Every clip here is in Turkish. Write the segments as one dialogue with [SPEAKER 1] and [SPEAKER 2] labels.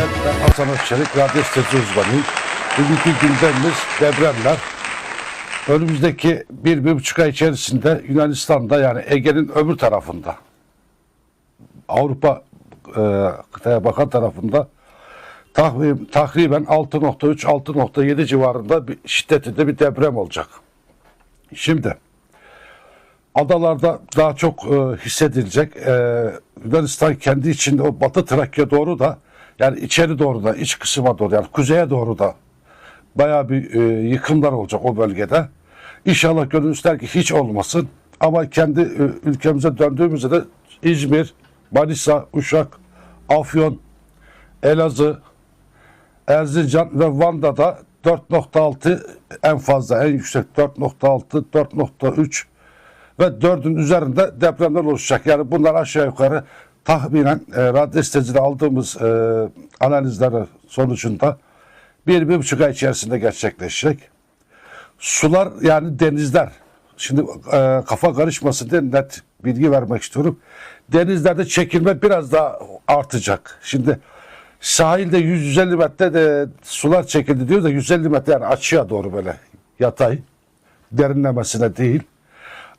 [SPEAKER 1] Ben, ben Hasan Özçelik, radyo sitesi uzmanıyım. Bugünkü gündemimiz depremler. Önümüzdeki bir, bir buçuk ay içerisinde Yunanistan'da yani Ege'nin öbür tarafında Avrupa e, kıtaya bakan tarafında tahmin, takriben 6.3-6.7 civarında bir şiddetinde bir deprem olacak. Şimdi adalarda daha çok e, hissedilecek. E, Yunanistan kendi içinde o Batı Trakya doğru da yani içeri doğru da iç kısma doğru yani kuzeye doğru da bayağı bir e, yıkımlar olacak o bölgede. İnşallah gönül ister ki hiç olmasın. Ama kendi e, ülkemize döndüğümüzde de İzmir, Manisa, Uşak, Afyon, Elazığ, Erzincan ve Van'da da 4.6 en fazla en yüksek 4.6, 4.3 ve 4'ün üzerinde depremler oluşacak. Yani bunlar aşağı yukarı tahminen e, radyo aldığımız e, analizleri sonucunda bir, bir buçuk ay içerisinde gerçekleşecek. Sular yani denizler. Şimdi e, kafa karışmasın diye net bilgi vermek istiyorum. Denizlerde çekilme biraz daha artacak. Şimdi sahilde 150 metre de sular çekildi diyor da 150 metre yani açığa doğru böyle yatay derinlemesine değil.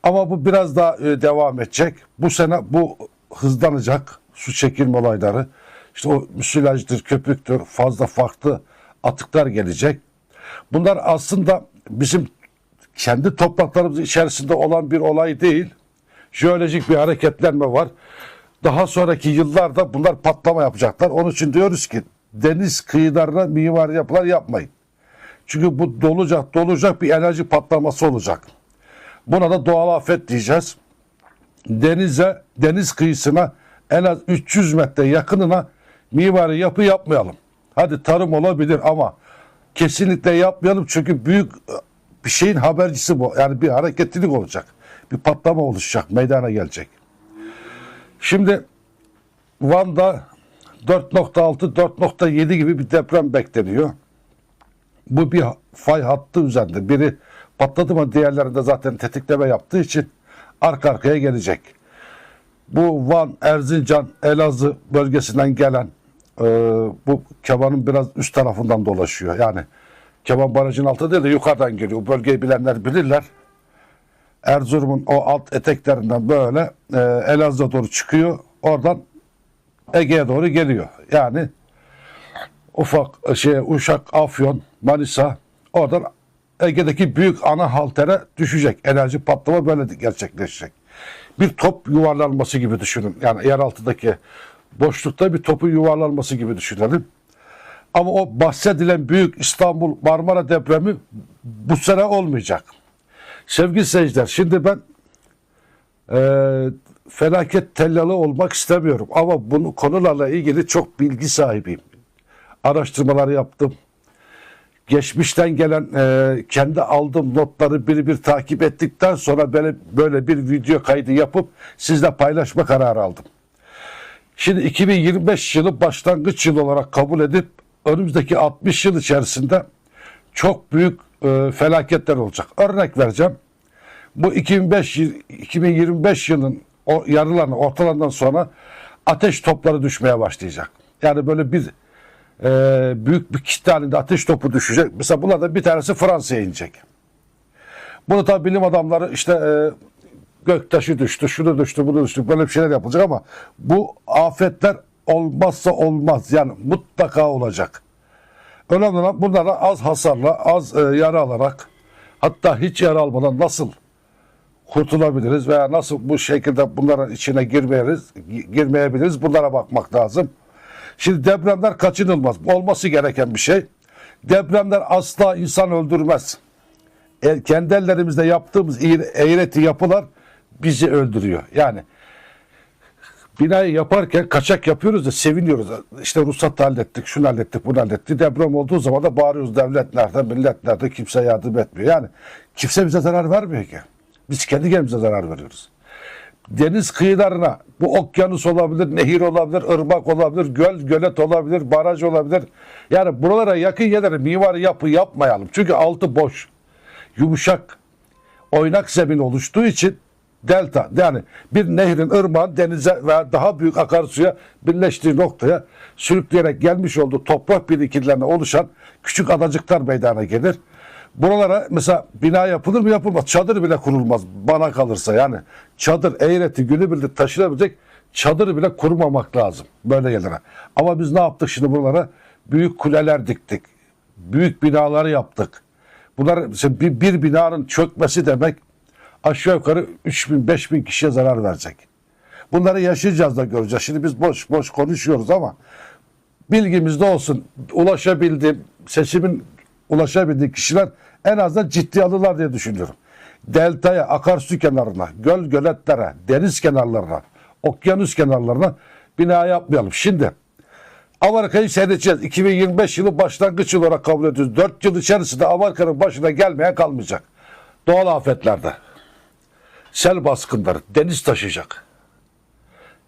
[SPEAKER 1] Ama bu biraz daha e, devam edecek. Bu sene bu hızlanacak su çekilme olayları. İşte o müsilajdır, köpüktür, fazla farklı atıklar gelecek. Bunlar aslında bizim kendi topraklarımız içerisinde olan bir olay değil. Jeolojik bir hareketlenme var. Daha sonraki yıllarda bunlar patlama yapacaklar. Onun için diyoruz ki deniz kıyılarına mimari yapılar yapmayın. Çünkü bu dolacak dolacak bir enerji patlaması olacak. Buna da doğal afet diyeceğiz. Denize, deniz kıyısına en az 300 metre yakınına mimari yapı yapmayalım. Hadi tarım olabilir ama kesinlikle yapmayalım çünkü büyük bir şeyin habercisi bu. Yani bir hareketlilik olacak. Bir patlama oluşacak, meydana gelecek. Şimdi Van'da 4.6, 4.7 gibi bir deprem bekleniyor. Bu bir fay hattı üzerinde. Biri patladı mı diğerlerinde zaten tetikleme yaptığı için arka arkaya gelecek. Bu Van, Erzincan, Elazığ bölgesinden gelen e, bu Keban'ın biraz üst tarafından dolaşıyor. Yani Keban Barajı'nın altı değil de yukarıdan geliyor. Bölgeyi bilenler bilirler. Erzurum'un o alt eteklerinden böyle e, Elazığ'a doğru çıkıyor. Oradan Ege'ye doğru geliyor. Yani ufak şey Uşak, Afyon, Manisa oradan Ege'deki büyük ana haltere düşecek. Enerji patlama böyle gerçekleşecek. Bir top yuvarlanması gibi düşünün. Yani yer altındaki boşlukta bir topun yuvarlanması gibi düşünelim. Ama o bahsedilen büyük İstanbul Marmara depremi bu sene olmayacak. Sevgili seyirciler şimdi ben e, felaket tellalı olmak istemiyorum. Ama bunu konularla ilgili çok bilgi sahibiyim. Araştırmalar yaptım. Geçmişten gelen e, kendi aldığım notları bir bir takip ettikten sonra böyle, böyle bir video kaydı yapıp sizle paylaşma kararı aldım. Şimdi 2025 yılı başlangıç yılı olarak kabul edip önümüzdeki 60 yıl içerisinde çok büyük e, felaketler olacak. Örnek vereceğim. Bu 2005 yıl, 2025 yılın o yarılarına, ortalarından sonra ateş topları düşmeye başlayacak. Yani böyle bir e, büyük bir kitle halinde ateş topu düşecek. Mesela bunlardan bir tanesi Fransa'ya inecek. Bunu tabi bilim adamları işte e, göktaşı düştü, şunu düştü, bunu düştü, böyle bir şeyler yapılacak ama bu afetler olmazsa olmaz. Yani mutlaka olacak. Önemli olan bunlara az hasarla, az e, yara alarak hatta hiç yara almadan nasıl kurtulabiliriz veya nasıl bu şekilde bunların içine girmeyiz, girmeyebiliriz bunlara bakmak lazım. Şimdi depremler kaçınılmaz. Olması gereken bir şey. Depremler asla insan öldürmez. E, kendi ellerimizde yaptığımız eğreti yapılar bizi öldürüyor. Yani binayı yaparken kaçak yapıyoruz da seviniyoruz. İşte ruhsat hallettik, şunu hallettik, bunu hallettik. Deprem olduğu zaman da bağırıyoruz devlet nerede, millet nerede, kimse yardım etmiyor. Yani kimse bize zarar vermiyor ki. Biz kendi kendimize zarar veriyoruz. Deniz kıyılarına bu okyanus olabilir, nehir olabilir, ırmak olabilir, göl, gölet olabilir, baraj olabilir. Yani buralara yakın yerlere mimari yapı yapmayalım. Çünkü altı boş, yumuşak, oynak zemin oluştuğu için delta yani bir nehrin, ırmağın denize veya daha büyük akarsuya birleştiği noktaya sürükleyerek gelmiş olduğu toprak birikintilerine oluşan küçük adacıklar meydana gelir. Buralara mesela bina yapılır mı yapılmaz. Çadır bile kurulmaz bana kalırsa yani. Çadır eğreti günübirlik taşınabilecek çadır bile kurmamak lazım böyle yerlere. Ama biz ne yaptık şimdi buralara? Büyük kuleler diktik. Büyük binaları yaptık. Bunlar mesela bir, bir binanın çökmesi demek aşağı yukarı 3 bin 5 bin kişiye zarar verecek. Bunları yaşayacağız da göreceğiz. Şimdi biz boş boş konuşuyoruz ama bilgimizde olsun. Ulaşabildiğim, sesimin ulaşabildiği kişiler en azından ciddi alırlar diye düşünüyorum. Deltaya, akarsu kenarına, göl göletlere, deniz kenarlarına, okyanus kenarlarına bina yapmayalım. Şimdi Amerika'yı seyredeceğiz. 2025 yılı başlangıç olarak kabul ediyoruz. 4 yıl içerisinde Amerika'nın başına gelmeye kalmayacak. Doğal afetlerde. Sel baskınları, deniz taşıyacak.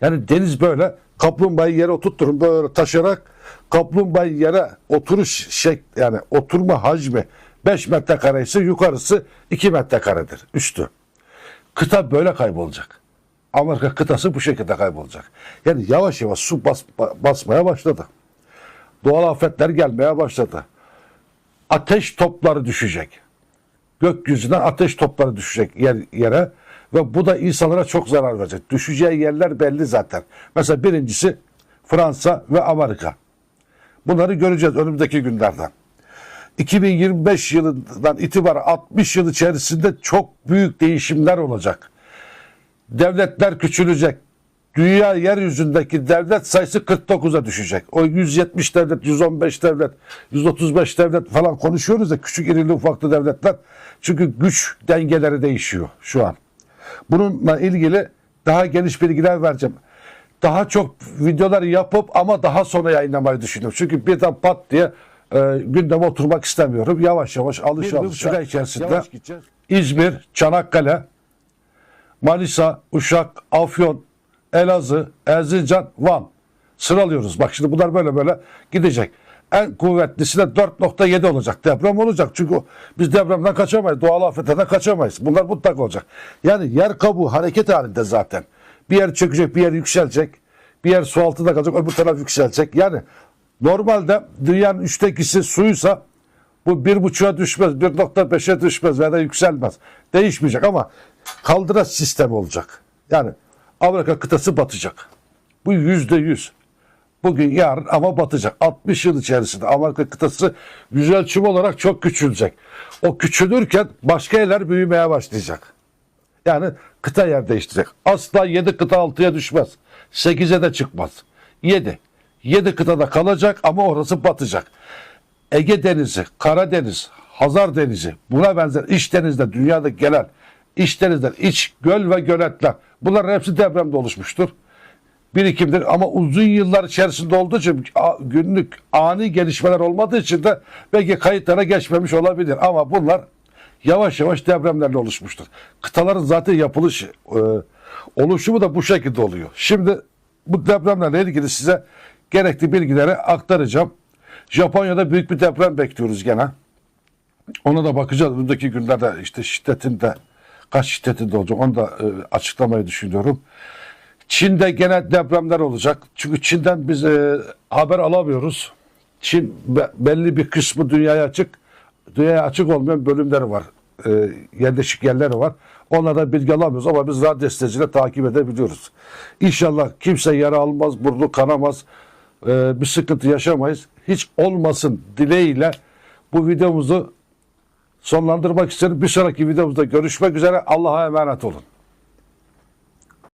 [SPEAKER 1] Yani deniz böyle kaplumbağayı yere oturtturun böyle taşarak kaplumbağayı yere oturuş şek yani oturma hacmi 5 metrekare ise yukarısı 2 metrekaredir üstü. Kıta böyle kaybolacak. Amerika kıtası bu şekilde kaybolacak. Yani yavaş yavaş su bas, basmaya başladı. Doğal afetler gelmeye başladı. Ateş topları düşecek. Gökyüzünden ateş topları düşecek yer, yere ve bu da insanlara çok zarar verecek. Düşeceği yerler belli zaten. Mesela birincisi Fransa ve Amerika. Bunları göreceğiz önümüzdeki günlerden. 2025 yılından itibaren 60 yıl içerisinde çok büyük değişimler olacak. Devletler küçülecek. Dünya yeryüzündeki devlet sayısı 49'a düşecek. O 170 devlet, 115 devlet, 135 devlet falan konuşuyoruz da küçük irili ufaklı devletler. Çünkü güç dengeleri değişiyor şu an. Bununla ilgili daha geniş bilgiler vereceğim. Daha çok videolar yapıp ama daha sonra yayınlamayı düşünüyorum. Çünkü birden pat diye e, gündeme oturmak istemiyorum. Yavaş yavaş alışalım. Bir süre içerisinde İzmir, Çanakkale, Manisa, Uşak, Afyon, Elazığ, Erzincan, Van. Sıralıyoruz. Bak şimdi bunlar böyle böyle gidecek. En kuvvetlisi de 4.7 olacak. Deprem olacak. Çünkü biz depremden kaçamayız. Doğal afetlerden kaçamayız. Bunlar mutlak olacak. Yani yer kabuğu hareket halinde zaten. Bir yer çökecek, bir yer yükselecek. Bir yer su altında kalacak, öbür taraf yükselecek. Yani normalde dünyanın üçte ikisi suysa bu bir buçuğa düşmez, 1.5'e düşmez veya da yükselmez. Değişmeyecek ama kaldıraç sistemi olacak. Yani Amerika kıtası batacak. Bu yüzde yüz. Bugün yarın ama batacak. 60 yıl içerisinde Amerika kıtası yüz ölçüm olarak çok küçülecek. O küçülürken başka yerler büyümeye başlayacak. Yani kıta yer değiştirecek. Asla 7 kıta 6'ya düşmez. 8'e de çıkmaz. 7. 7 kıtada kalacak ama orası batacak. Ege Denizi, Karadeniz, Hazar Denizi, buna benzer iç denizde dünyada gelen iç denizler, iç göl ve göletler bunların hepsi depremde oluşmuştur. Birikimdir ama uzun yıllar içerisinde olduğu için günlük ani gelişmeler olmadığı için de belki kayıtlara geçmemiş olabilir ama bunlar yavaş yavaş depremlerle oluşmuştur. Kıtaların zaten yapılışı, e, oluşumu da bu şekilde oluyor. Şimdi bu depremlerle ilgili size gerekli bilgileri aktaracağım. Japonya'da büyük bir deprem bekliyoruz gene. Ona da bakacağız. Önümüzdeki günlerde işte şiddetinde kaç şiddetinde olacak onu da e, açıklamayı düşünüyorum. Çin'de gene depremler olacak. Çünkü Çin'den biz e, haber alamıyoruz. Çin be- belli bir kısmı dünyaya açık. Dünyaya açık olmayan bölümleri var. E, yerleşik yerleri var. Onlardan bilgi alamıyoruz ama biz radyo sitesiyle takip edebiliyoruz. İnşallah kimse yara almaz, burnu kanamaz, e, bir sıkıntı yaşamayız. Hiç olmasın dileğiyle bu videomuzu sonlandırmak isterim. Bir sonraki videomuzda görüşmek üzere. Allah'a emanet olun.